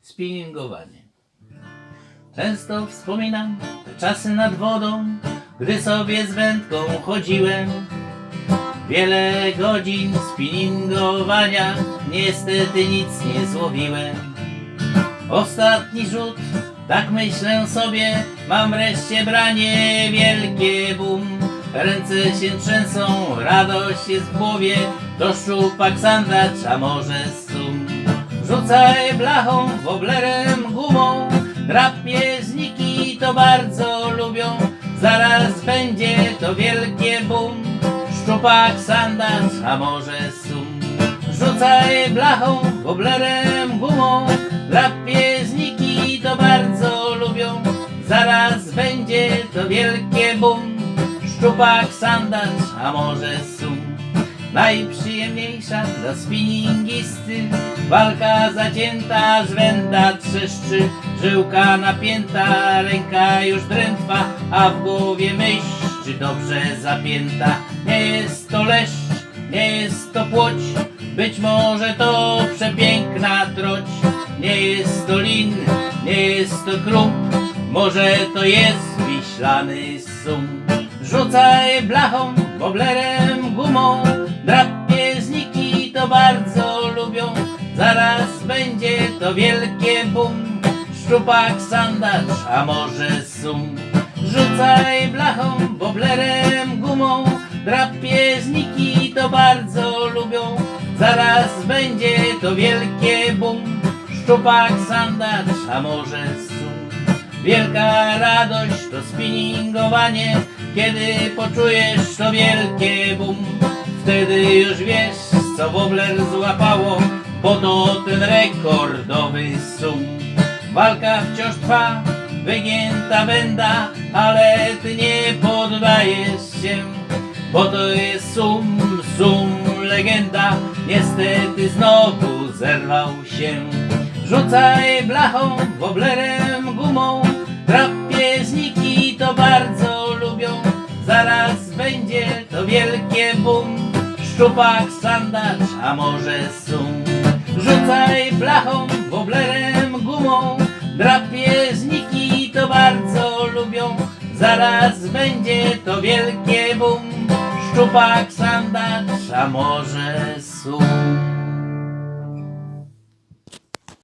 spinningowanie. Często wspominam te czasy nad wodą, gdy sobie z wędką chodziłem. Wiele godzin spinningowania, niestety nic nie złowiłem. Ostatni rzut, tak myślę sobie, mam wreszcie branie, wielkie bum. Ręce się trzęsą, radość jest w głowie, to szczupak sandacz, a może sum. Rzucaj blachą, woblerem, gumą, drapieżniki to bardzo lubią, zaraz będzie to wielkie bum. Szczupak sandacz, a może sum. Rzucaj blachą, woblerem, gumą, drapieżniki to bardzo lubią, zaraz będzie to wielkie bum. Szczupak sandacz, a może sum. Najprzyjemniejsza dla spinningisty Walka zacięta, żwenda trzeszczy. Żyłka napięta, ręka już drętwa A w głowie myśl, czy dobrze zapięta. Nie jest to leszcz, nie jest to płoć. Być może to przepiękna troć. Nie jest to lin, nie jest to krump Może to jest wiślany sum. Rzucaj blachą, woblerem, gumą. Drapieżniki to bardzo lubią. Zaraz będzie to wielkie bum. Szczupak, sandacz, a może sum. Rzucaj blachą, woblerem, gumą. Drapieżniki to bardzo lubią. Zaraz będzie to wielkie bum. Szczupak, sandacz, a może sum. Wielka radość to spinningowanie, kiedy poczujesz to wielkie bum. Wtedy już wiesz, co wobler złapało, bo to ten rekordowy sum. Walka wciąż trwa, wygięta węda, ale ty nie poddajesz się, bo to jest sum, sum, legenda. Niestety znowu zerwał się. Rzucaj blachą, woblerem, gumą Drapieżniki to bardzo Zaraz będzie to wielkie bum. Szczupak, sandacz, a może sum. Rzucaj blachą, woblerem, gumą. Drapieżniki to bardzo lubią. Zaraz będzie to wielkie bum. Szczupak, sandacz, a może sum